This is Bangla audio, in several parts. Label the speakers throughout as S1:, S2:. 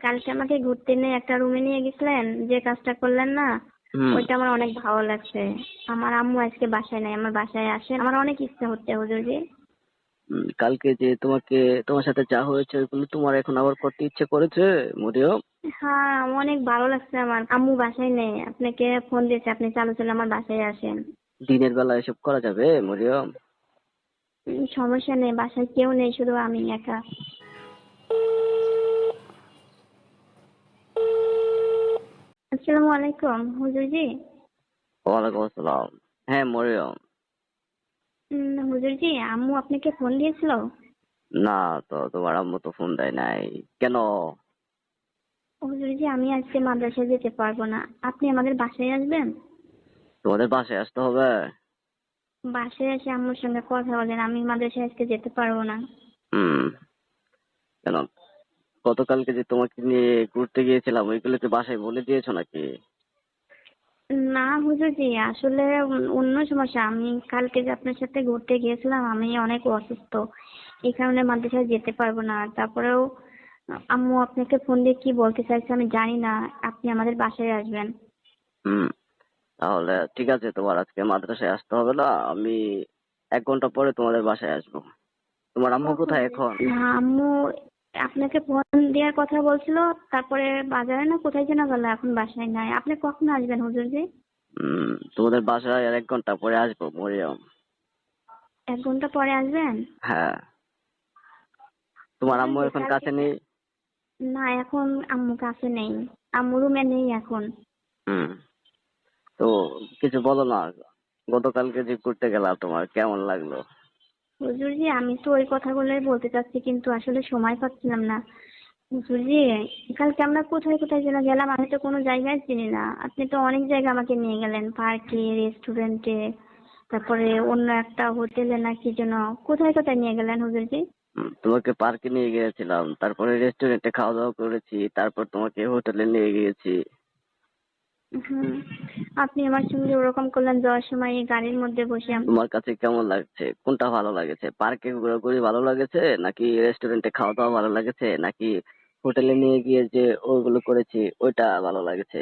S1: কালকে আমাকে ঘুরতে নিয়ে একটা রুমে নিয়ে গেছিলেন যে কাজটা করলেন না ওইটা আমার অনেক ভালো লাগছে। আমার আম্মু আজকে বাসায় নাই আমার বাসায় আসে। আমার অনেক ইচ্ছা হচ্ছে হুজুরজি।
S2: কালকে যে তোমাকে তোমার সাথে যা হয়েছে ওইগুলো তোমার এখন আবার করতে ইচ্ছে করেছে মরিয়ম
S1: হ্যাঁ অনেক ভালো লাগছে আমার। আম্মু বাসায় নেই আপনাকে ফোন দিয়েছে আপনি চালু চলে আমার বাসায় আসেন।
S2: দিনের বেলা এসব করা যাবে মরিয়ম
S1: সমস্যা নেই বাসায় কেউ নেই শুধু আমি একা। আসসালামু আলাইকুম হুজুরজি
S2: ওয়ালাইকুম আসসালাম। হ্যাঁ মরিয়ম।
S1: হুজুরজি আম্মু আপনাকে ফোন দিয়েছিল?
S2: না তো তোমার আম্মু তো ফোন দেয় নাই। কেন?
S1: হুজুরজি আমি আজকে মাদ্রাসায় যেতে পারব না। আপনি আমাদের বাসায় আসবেন?
S2: তোমাদের বাসায় আসতে হবে?
S1: বাসায় এসে আম্মুর সঙ্গে কথা বলেন আমি মাদ্রাসায় আজকে যেতে পারব না।
S2: হুম। কেন? গতকালকে যে তোমাকে নিয়ে ঘুরতে গিয়েছিলাম ওইগুলোকে বাসায় বলে দিয়েছ নাকি?
S1: না হুজুরজি আসলে অন্য সমস্যা। আমি কালকে যে আপনার সাথে ঘুরতে গিয়েছিলাম আমি অনেক অসুস্থ। এই কারণে মাদ্রাসায় যেতে পারব না। তারপরেও আম্মু আপনাকে ফোন দিয়ে কি বলতে চাইছে আমি জানি না। আপনি আমাদের বাসায় আসবেন।
S2: হুম তাহলে ঠিক আছে তোমার আজকে মাদ্রাসায় আসতে হবে না। আমি এক ঘণ্টা পরে তোমাদের বাসায় আসব। তোমার আম্মু কোথায় এখন?
S1: না আম্মু আপনাকে ফোন দেওয়ার কথা বলছিল তারপরে বাজারে না কোথায় যেন গেল এখন বাসায় নাই। আপনি কখন আসবেন হুজুরজি
S2: তোমাদের বাসায় আর এক ঘণ্টা পরে আসব মরিয়ম।
S1: এক ঘণ্টা পরে আসবেন?
S2: হ্যাঁ। তোমার আম্মু এখন কাছে নেই?
S1: না এখন আম্মু কাছে নেই। আম্মু রুমে নেই এখন।
S2: হুম। তো কিছু বলো না গতকালকে যে ঘুরতে গেলাম তোমার কেমন লাগল?
S1: হুজুরজি, আমি তো ওই কথাগুলোই বলতে চাচ্ছি, কিন্তু আসলে সময় পাচ্ছিলাম না। হুজুরজি, কালকে আমরা কোথায় কোথায় যেন গেলাম, আমি তো কোনো জায়গায় চিনি না। আপনি তো অনেক জায়গা আমাকে নিয়ে গেলেন, পার্কে, রেস্টুরেন্টে, তারপরে অন্য একটা হোটেলে না কি যেন। কোথায় কোথায় নিয়ে গেলেন হুজুরজি?
S2: তোমাকে পার্কে নিয়ে গিয়েছিলাম, তারপরে রেস্টুরেন্টে খাওয়া দাওয়া করেছি, তারপর তোমাকে হোটেলে নিয়ে গিয়েছি।
S1: হুম। আপনি আমার সঙ্গে ওরকম করলেন যাওয়ার সময় এই গাড়ির মধ্যে বসে আম-
S2: তোমার কাছে কেমন লাগছে? কোনটা ভালো লাগেছে? পার্কে ঘোরাঘুরি ভালো লাগেছে? নাকি রেস্টুরেন্টে খাওয়া দাওয়া ভালো লাগেছে? নাকি হোটেলে নিয়ে গিয়ে যে ওগুলো করেছি ওইটা ভালো লাগেছে?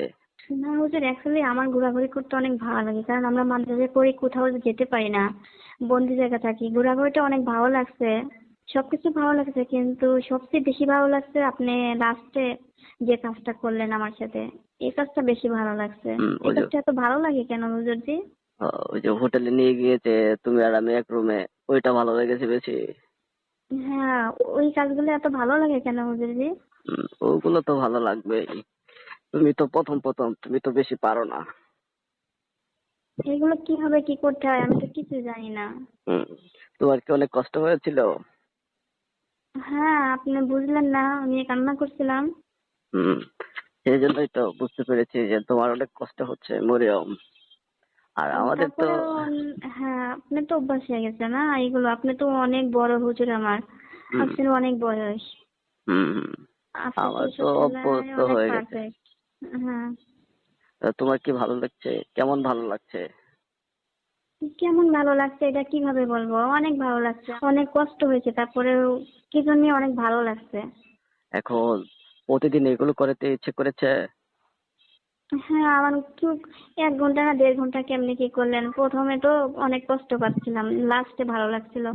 S1: না হুজুর অ্যাকচুয়ালি আমার ঘোরাঘুরি করতে অনেক ভালো লাগে। কারণ আমরা মাদ্রাসায় পড়ি কোথাও যেতে পারি না। বন্দি জায়গা থাকি। ঘোরাঘুরিটা অনেক ভালো লাগছে। সবকিছু ভালো লাগছে কিন্তু সবচেয়ে বেশি ভালো লাগছে আপনি লাস্টে যে কাজটা করলেন আমার সাথে এই কাজটা বেশি ভালো লাগছে। এই কাজটা এত ভালো লাগে কেন হুজুরজি
S2: ওই যে হোটেলে নিয়ে গিয়েছে তুমি আর আমি এক রুমে ওইটা ভালো লেগেছে বেশি।
S1: হ্যাঁ ওই কাজগুলো এত ভালো লাগে কেন হুজুরজি
S2: ওগুলো তো ভালো লাগবে তুমি তো প্রথম প্রথম তুমি তো বেশি পারো না।
S1: এগুলো কীভাবে কি করতে হয় আমি তো কিছু জানি না।
S2: তোমার কি অনেক কষ্ট হয়েছিল?
S1: হ্যাঁ আপনি বুঝলেন না আমি কান্না করছিলাম।
S2: হুম সেই জন্যই তো বুঝতে পেরেছি যে তোমার অনেক কষ্ট হচ্ছে মরিয়ম। আর আমাদের তো
S1: হ্যাঁ আপনি তো অভ্যাস হয়ে গেছে না? এগুলো আপনি তো অনেক বড় হুজুর আমার। আপনার অনেক বয়স।
S2: হুম। আমার তো অভ্যস্ত হয়ে গেছে।
S1: হ্যাঁ।
S2: তা তোমার কি ভালো লাগছে? কেমন ভালো লাগছে?
S1: কেমন ভালো লাগছে এটা কীভাবে বলব? অনেক ভালো লাগছে। অনেক কষ্ট হয়েছে তারপরেও কি জন্য অনেক ভালো লাগছে?
S2: এখন প্রতিদিন এগুলো করতে ইচ্ছে করেছে?
S1: হ্যাঁ আমার একটু এক ঘণ্টা না দেড় ঘণ্টা কেমনি কি করলেন? প্রথমে তো অনেক কষ্ট পাচ্ছিলাম লাস্টে ভালো লাগছিল।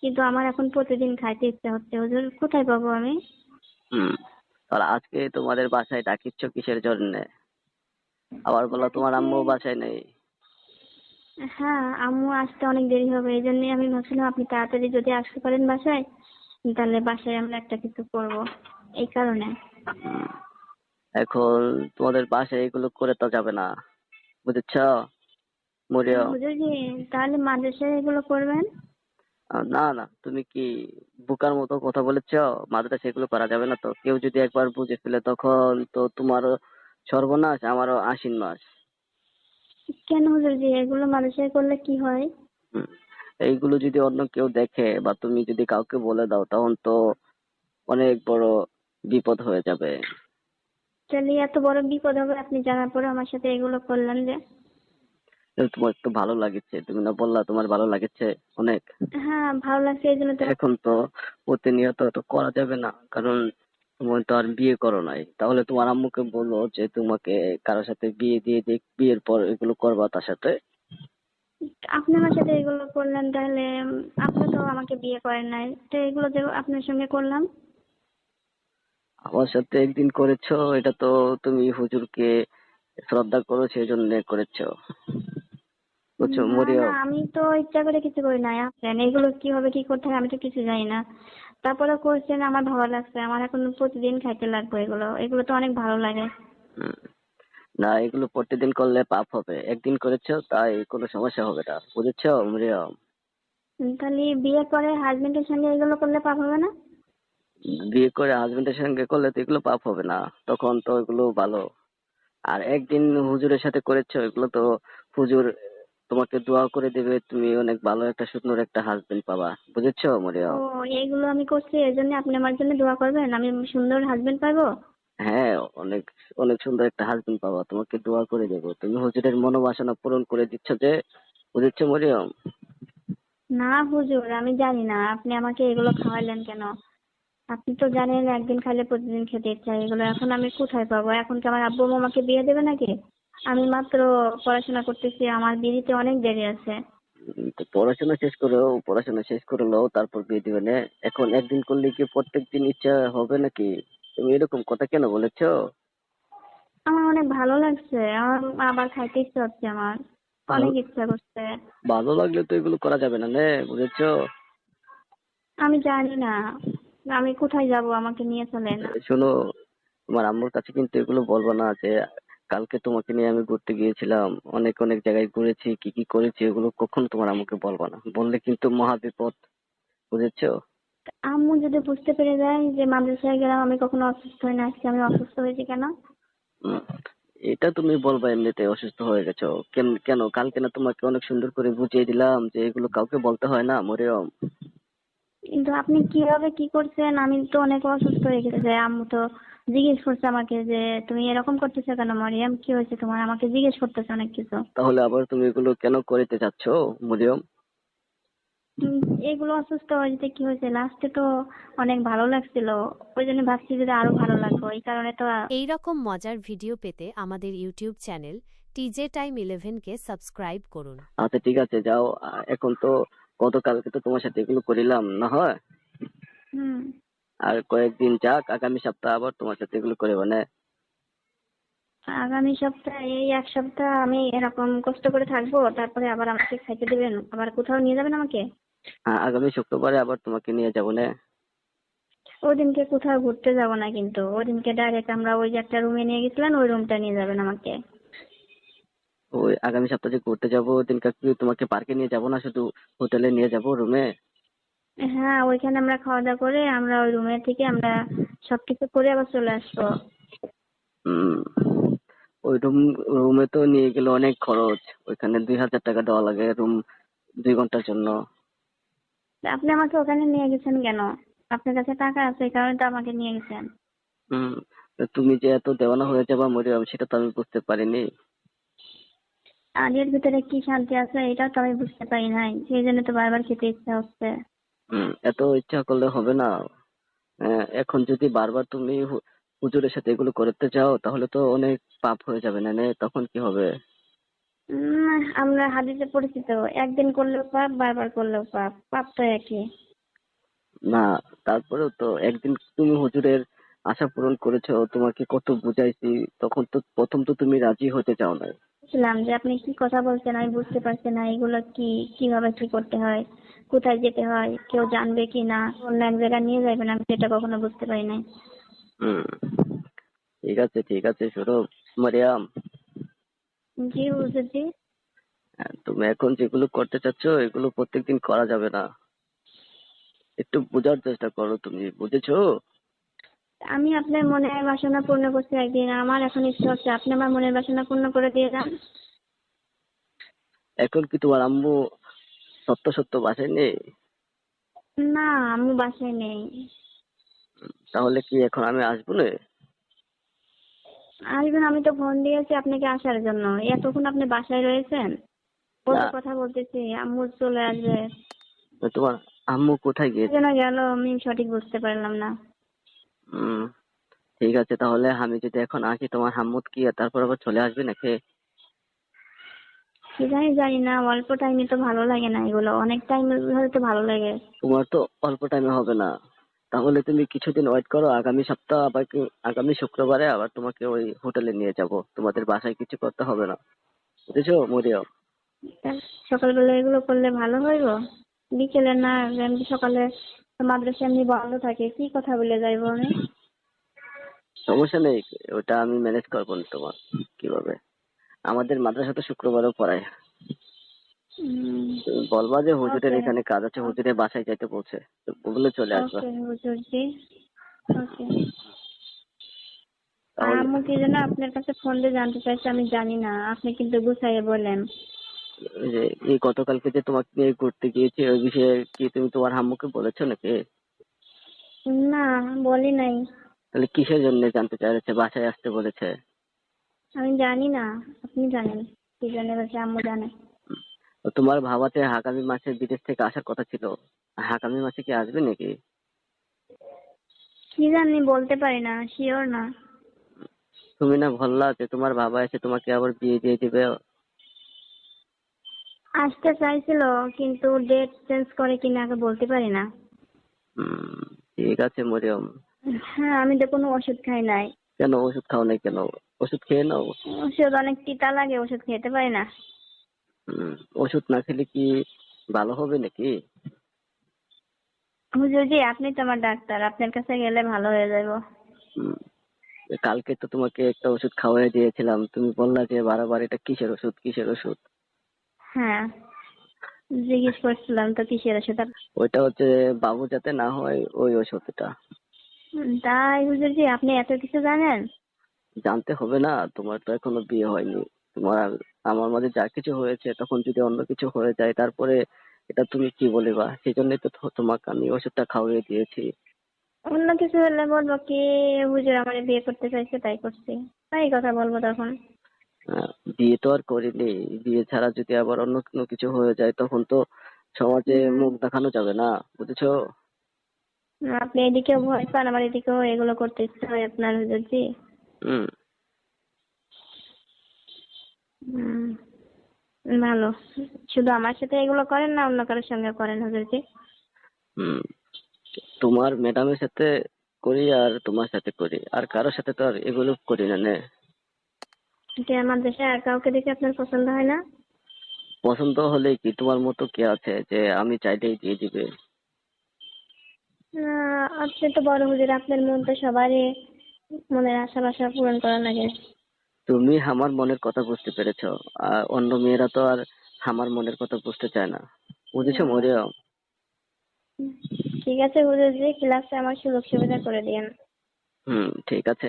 S1: কিন্তু আমার এখন প্রতিদিন খাইতে ইচ্ছা হচ্ছে। হুজুর কোথায় পাবো আমি?
S2: হুম আর আজকে তোমাদের বাসায় ডাকিচ্ছ কিসের জন্য? আবার বলো তোমার আম্মু বাসায় নেই।
S1: হ্যাঁ আম্মু আসতে অনেক দেরি হবে এই জন্যই আমি ভাবছিলাম আপনি তাড়াতাড়ি যদি আসতে পারেন বাসায় তাহলে বাসায় আমরা একটা কিছু করব এই কারণে।
S2: এখন তোমাদের বাসায় এগুলো করে তো যাবে না বুঝেছ? মরিয়ম
S1: হুজুর জি তাহলে মাদ্রাসায় এগুলো করবেন?
S2: না না তুমি কি বোকার মতো কথা বলেছ? মাদ্রাসা এগুলো করা যাবে না তো কেউ যদি একবার বুঝে ফেলে তখন তো তোমারও সর্বনাশ আমারও আশ্বিন মাস
S1: কেন হুজুর জি এগুলো মানুষের করলে কি হয়।
S2: এইগুলো যদি অন্য কেউ দেখে বা তুমি যদি কাউকে বলে দাও তখন তো অনেক বড় বিপদ হয়ে যাবে।
S1: তাহলে এত বড় বিপদ হবে আপনি জানার পরে আমার সাথে এগুলো করলেন যে?
S2: তোমার তো ভালো লাগছে তুমি না বললা তোমার ভালো লাগছে অনেক।
S1: হ্যাঁ ভালো লাগছে এই জন্য তো
S2: এখন তো প্রতিনিয়ত তো করা যাবে না কারণ তুমি তো আর বিয়ে করো নাই। তাহলে তোমার আম্মুকে বলো যে তোমাকে কারোর সাথে বিয়ে দিয়ে দিক বিয়ের পর এগুলো করবা তার সাথে।
S1: আপনি আমার সাথে এগুলো করলেন তাহলে আপনি তো আমাকে বিয়ে করেন নাই। তো এগুলো যে আপনার সঙ্গে করলাম।
S2: আমার সাথে একদিন করেছ এটা তো তুমি হুজুরকে শ্রদ্ধা করো সেই জন্য করেছ। বুঝছ
S1: না, আমি তো ইচ্ছা করে কিছু করি নাই আপনি এগুলো কীভাবে কি করতে হয় আমি তো কিছু জানি না। তারপরে করছেন আমার ভালো লাগছে। আমার এখন প্রতিদিন খাইতে লাগবে এগুলো। এগুলো তো অনেক ভালো লাগে।
S2: না এগুলো প্রতিদিন করলে পাপ হবে। একদিন করেছ তাই কোনো সমস্যা হবে না। বুঝেছ মরিয়ম?
S1: তাহলে বিয়ের পরে হাজবেন্ডের সঙ্গে এগুলো করলে পাপ হবে না?
S2: বিয়ে করে হাজবেন্ডের সঙ্গে করলে তো এগুলো পাপ হবে না। তখন তো এগুলো ভালো। আর একদিন হুজুরের সাথে করেছ এগুলো তো হুজুর তোমাকে দোয়া করে দেবে তুমি অনেক ভালো একটা সুন্দর একটা হাজবেন্ড পাবা। বুঝেছ
S1: ও
S2: মরিয়ম
S1: এইগুলো আমি করছি এই জন্য আপনি আমার জন্য দোয়া করবেন। আমি সুন্দর হাজবেন্ড পাবো?
S2: হ্যাঁ অনেক অনেক সুন্দর একটা হাজবেন্ড পাবা। তোমাকে দোয়া করে দেবো। তুমি হুজুরের মনোবাসনা পূরণ করে দিচ্ছ যে বুঝেছ মরিয়ম?
S1: না হুজুর আমি জানি না। আপনি আমাকে এগুলো খাওয়ালেন কেন? আপনি তো জানেন একদিন খাইলে প্রতিদিন খেতে ইচ্ছা। এগুলো এখন আমি কোথায় পাবো? এখন কি আমার আব্বু আমাকে বিয়ে দেবে নাকি? আমি মাত্র পড়াশোনা করতেছি আমার বিয়েতে অনেক দেরি আছে।
S2: তো পড়াশোনা শেষ করো পড়াশোনা শেষ করে নাও তারপর বিয়ে দিবে না। এখন একদিন করলে কি প্রত্যেক দিন ইচ্ছা হবে নাকি? তুমি এরকম কথা কেন বলেছ?
S1: আমার অনেক ভালো লাগছে। আমার আবার খাইতে ইচ্ছা হচ্ছে আমার। অনেক ইচ্ছা করছে।
S2: ভালো লাগলে তো এগুলো করা যাবে না নে বুঝেছ?
S1: আমি জানি না। আমি কোথায় যাব? আমাকে নিয়ে চলেন।
S2: শোনো তোমার আম্মুর কাছে কিন্তু এগুলো বলব না যে কালকে তোমাকে নিয়ে আমি ঘুরতে গিয়েছিলাম অনেক অনেক জায়গায় ঘুরেছি কি কি করেছি এগুলো কখনো তোমার আম্মুকে বলব না। বললে কিন্তু মহা বিপদ বুঝেছ?
S1: আম্মু যদি বুঝতে পেরে যায় যে মাদ্রাসায় গেলাম আমি কখনো অসুস্থ হই না আজকে আমি অসুস্থ হয়েছি কেন?
S2: এটা তুমি বলবা এমনিতে অসুস্থ হয়ে গেছো। কেন কেন? কালকে না তোমাকে অনেক সুন্দর করে বুঝিয়ে দিলাম যে এগুলো কাউকে বলতে হয় না মরিয়ম।
S1: কিন্তু আপনি কীভাবে কি করছেন? আমি তো অনেক অসুস্থ হয়ে গেছে আম্মু তো জিজ্ঞেস করছে আমাকে যে তুমি এরকম করতেছো কেন মরিয়াম? কি হয়েছে তোমার? আমাকে জিজ্ঞেস করতেছে অনেক কিছু।
S2: তাহলে আবার তুমি এগুলো কেন করতে চাচ্ছ মরিয়ম?
S1: এগুলো অসুস্থ হয়ে যেতে কি হয়েছে? লাস্টে তো অনেক ভালো লাগছিল। ওই জন্য ভাবছি যে আরও ভালো লাগবে এই কারণে তো
S3: এই রকম মজার ভিডিও পেতে আমাদের YouTube channel TJ time eleven কে সাবস্ক্রাইব করুন।
S2: আচ্ছা ঠিক আছে যাও। এখন তো গতকালকে তো তোমার সাথে এগুলো করিলাম না হয়?
S1: হুম।
S2: আর কয়েকদিন যাক আগামী সপ্তাহ আবার তোমার সাথে এগুলো করে মানে
S1: আগামী সপ্তাহে এই এক সপ্তাহ আমি এরকম কষ্ট করে থাকব তারপরে আবার আমাকে খাইতে দেবেন আবার কোথাও নিয়ে যাবেন আমাকে?
S2: হ্যাঁ, আগামী শুক্রবারে আবার তোমাকে নিয়ে যাব না।
S1: ওদিনকে কোথাও ঘুরতে যাব না কিন্তু ওদিনকে ডাইরেক্ট আমরা ওই যে একটা রুমে নিয়ে গেছিলেন ওই রুমটা নিয়ে যাবেন আমাকে।
S2: ওই আগামী সপ্তাহে ঘুরতে যাব ওদিনকে কি তোমাকে পার্কে নিয়ে যাব না শুধু হোটেলে নিয়ে যাব রুমে
S1: হ্যাঁ ওইখানে আমরা খাওয়া দাওয়া করে আমরা ওই রুমে থেকে আমরা সবকিছু করে আবার চলে আসব।
S2: ওই রুম রুমে তো নিয়ে গেলে অনেক খরচ। ওইখানে দুই হাজার টাকা দেওয়া লাগে রুম দুই ঘণ্টার জন্য।
S1: তা আপনি আমাকে ওখানে নিয়ে গেছেন কেন? আপনার কাছে টাকা আছে এই কারণে তো আমাকে নিয়ে গেছেন।
S2: হুম তো তুমি যে এত দেওয়ানা হয়ে যাবা মরিয়ম সেটা তো আমি বুঝতে পারিনি।
S1: আর এর ভিতরে কি শান্তি আছে এটাও তো আমি বুঝতে পারি নাই। সেই জন্য তো বারবার খেতে ইচ্ছা হচ্ছে।
S2: এত ইচ্ছা করলে হবে না। এখন যদি বারবার তুমি হুজুরের সাথে এগুলো করতে চাও তাহলে তো অনেক পাপ হয়ে যাবে না তখন কি হবে?
S1: আমরা হাদিসে পরিচিত একদিন করলেও পাপ বারবার করলেও পাপ পাপ তো একই।
S2: না তারপরেও তো একদিন তুমি হুজুরের আশা পূরণ করেছ তোমাকে কত বুঝাইছি তখন তো প্রথম তো তুমি রাজি হতে চাও না
S1: বুঝলাম যে আপনি কি কথা বলছেন? আমি বুঝতে পারছি না এগুলো কি কীভাবে কি করতে হয়? কোথায় যেতে হয়? কেউ জানবে কি না? অন্য এক জায়গায় নিয়ে যাবেন আমি সেটা কখনো বুঝতে পারি নাই।
S2: হুম ঠিক আছে ঠিক আছে শোনো মারিয়াম।
S1: জি হুজুরজি
S2: হ্যাঁ, তুমি এখন যেগুলো করতে চাচ্ছ এগুলো প্রত্যেকদিন করা যাবে না। একটু বোঝার চেষ্টা করো তুমি বুঝেছ?
S1: আমি আপনার মনের বাসনা পূর্ণ করছি একদিন আমার এখন ইচ্ছা হচ্ছে আপনি আমার মনের বাসনা পূর্ণ করে দিয়ে যান।
S2: এখন কি তোমার আম্মু সত্য সত্য বাসায় নেই?
S1: না আমি বাসায় নেই।
S2: তাহলে কি এখন আমি আসব না?
S1: আসবেন আমি তো ফোন দিয়েছি আপনাকে আসার জন্য। এতক্ষণ আপনি বাসায় রয়েছেন? কথা বলতেছি আম্মু চলে আসবে।
S2: তোমার আম্মু কোথায় গিয়েছে?
S1: গেল আমি সঠিক বুঝতে পারলাম না।
S2: ঠিক আছে তাহলে আমি যদি এখন আসি তোমার হাম্মুত কি তারপর আবার চলে আসবে নাকি?
S1: কি জানি জানি না অল্প টাইমে তো ভালো লাগে না এগুলো। অনেক টাইম ধরে তো ভালো লাগে।
S2: তোমার তো অল্প টাইমে হবে না। তাহলে তুমি কিছুদিন ওয়েট করো আগামী সপ্তাহ আবার কি আগামী শুক্রবারে আবার তোমাকে ওই হোটেলে নিয়ে যাব। তোমাদের বাসায় কিছু করতে হবে না। বুঝেছ
S1: তা সকালবেলা এগুলো করলে ভালো হইব বিকেলে না সকালে মাদ্রাসা এমনি বন্ধ থাকে কি কথা বলে যাইবো আমি?
S2: সমস্যা নেই ওটা আমি ম্যানেজ করব না তোমার কীভাবে? আমাদের মাদ্রাসা তো শুক্রবারও পড়ায়। বলবা যে হুজুরের এখানে কাজ আছে হুজুরের বাসায় যাইতে বলছে তো বলে চলে আসবা।
S1: আম্মু কি যেন আপনার কাছে ফোন দিয়ে জানতে চাইছে আমি জানি না আপনি কিন্তু গুছাইয়ে বলেন।
S2: যে এই গতকালকে যে তোমাকে ঘুরতে গিয়েছি ওই বিষয়ে কি তুমি তোমার হাম্মুকে বলেছ নাকি?
S1: না বলি নাই।
S2: তাহলে কিসের জন্য জানতে চাইছে বাসায় আসতে বলেছে?
S1: আমি জানি না আপনি জানেন কি জানে বলছে আম্মু জানে।
S2: তোমার ভাবাতে আগামী মাসে বিদেশ থেকে আসার কথা ছিল আগামী মাসে কি আসবে নাকি?
S1: কি জানি বলতে পারি না শিওর না।
S2: তুমি না বললা যে তোমার বাবা এসে তোমাকে আবার বিয়ে দিয়ে দিবে
S1: আসতে চাইছিল কিন্তু ডেট চেঞ্জ করে কিনা আগে বলতে পারি না।
S2: ঠিক আছে মরিয়ম।
S1: হ্যাঁ আমি তো কোনো ওষুধ খাই নাই।
S2: কেন ওষুধ খাও নাই কেন? ওষুধ খেয়ে নাও।
S1: ওষুধ অনেক তিতা লাগে ওষুধ খেতে পারি না।
S2: ওষুধ না খেলে কি ভালো হবে নাকি?
S1: হুজুরজি আপনি তো আমার ডাক্তার আপনার কাছে গেলে ভালো হয়ে যাব
S2: কালকে তো তোমাকে একটা ওষুধ খাওয়াই দিয়েছিলাম তুমি বললা যে বারবার এটা কিসের ওষুধ কিসের ওষুধ?
S1: হ্যাঁ জিজ্ঞেস করছিলাম তো কিসের ওষুধ?
S2: ওইটা হচ্ছে বাবু যাতে না হয় ওই ওষুধটা।
S1: তাই হুজুরজি আপনি এত কিছু জানেন?
S2: জানতে হবে না তোমার তো এখনও বিয়ে হয়নি। তোমার আমার মাঝে যা কিছু হয়েছে তখন যদি অন্য কিছু হয়ে যায় তারপরে এটা তুমি কি বলিবা? সেই জন্যই তো তোমাকে আমি ওষুধটা খাওয়িয়ে দিয়েছি।
S1: অন্য কিছু হলে বলব কি হুজুর আমার বিয়ে করতে চাইছে তাই করছি। তাই কথা বলব তখন।
S2: বিয়ে তো আর করিনি। বিয়ে ছাড়া যদি আবার অন্য কোনো কিছু হয়ে যায় তখন তো সমাজে মুখ দেখানো যাবে না বুঝেছ?
S1: আপনি এদিকে ভয় পান আমার এদিকেও এগুলো করতে ইচ্ছে হয় আপনার হুজুরজি
S2: হুম।
S1: হুম, ভালো। শুধু আমার সাথে এগুলো করেন না অন্য কারোর সঙ্গে করেন হুজুরজি
S2: হুম তোমার ম্যাডামের সাথে করি আর তোমার সাথে করি আর কারোর সাথে তো আর এগুলো করি না নে।
S1: যে আমার দেশে আর কাউকে দেখে আপনার পছন্দ হয় না?
S2: পছন্দ হলে কি? তোমার মতো কে আছে যে আমি চাইলেই দিয়ে দিবে?
S1: আপনি তো বড় হুজুর আপনার মন তো সবারই মনের আশা বাসা পূরণ করা লাগে।
S2: তুমি আমার মনের কথা বুঝতে পেরেছ আর অন্য মেয়েরা তো আর আমার মনের কথা বুঝতে চায় না। বুঝেছ মরিয়ম?
S1: ঠিক আছে হুজুরজি ক্লাসে আমার সুযোগ সুবিধা করে দিয়েন।
S2: হুম ঠিক আছে।